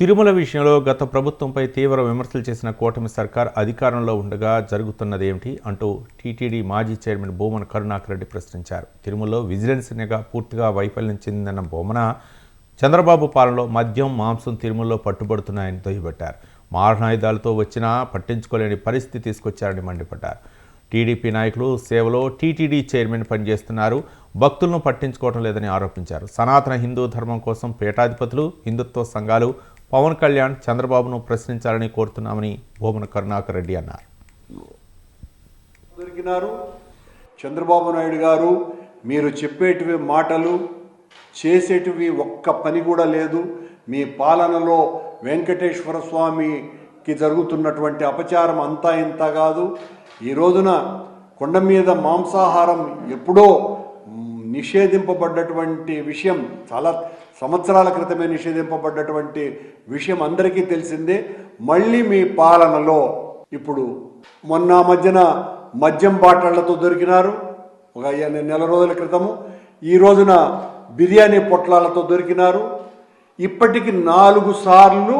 తిరుమల విషయంలో గత ప్రభుత్వంపై తీవ్ర విమర్శలు చేసిన కూటమి సర్కార్ అధికారంలో ఉండగా జరుగుతున్నదేమిటి అంటూ టీటీడీ మాజీ చైర్మన్ బోమన కరుణాకర్ రెడ్డి ప్రశ్నించారు. తిరుమలలో విజిలెన్స్ నిఘా పూర్తిగా వైఫల్యం చెందిందన్న బోమన చంద్రబాబు పాలనలో మద్యం మాంసం తిరుమలలో పట్టుబడుతున్నాయని దుయ్యబట్టారు మారణాయుధాలతో వచ్చినా పట్టించుకోలేని పరిస్థితి తీసుకొచ్చారని మండిపడ్డారు. టీడీపీ నాయకులు సేవలో టీటీడీ చైర్మన్ పనిచేస్తున్నారు. భక్తులను పట్టించుకోవడం లేదని ఆరోపించారు. సనాతన హిందూ ధర్మం కోసం పీఠాధిపతులు హిందుత్వ సంఘాలు పవన్ కళ్యాణ్ చంద్రబాబును ప్రశ్నించాలని కోరుతున్నామని భూమన కరుణాకర్ రెడ్డి అన్నారు. దొరికినారు చంద్రబాబు నాయుడు గారు మీరు చెప్పేటివి మాటలు చేసేటివి ఒక్క పని కూడా లేదు. మీ పాలనలో వెంకటేశ్వర స్వామికి జరుగుతున్నటువంటి అపచారం అంతా ఇంత కాదు. ఈ రోజున కొండ మీద మాంసాహారం ఎప్పుడో నిషేధింపబడ్డటువంటి విషయం చాలా సంవత్సరాల క్రితమే నిషేధింపబడ్డటువంటి విషయం అందరికీ తెలిసిందే. మళ్ళీ మీ పాలనలో ఇప్పుడు మొన్న మధ్యన మద్యం బాటళ్ళతో దొరికినారు. ఒక నెల రోజుల క్రితము ఈ రోజున బిర్యానీ పొట్లాలతో దొరికినారు. ఇప్పటికి నాలుగు సార్లు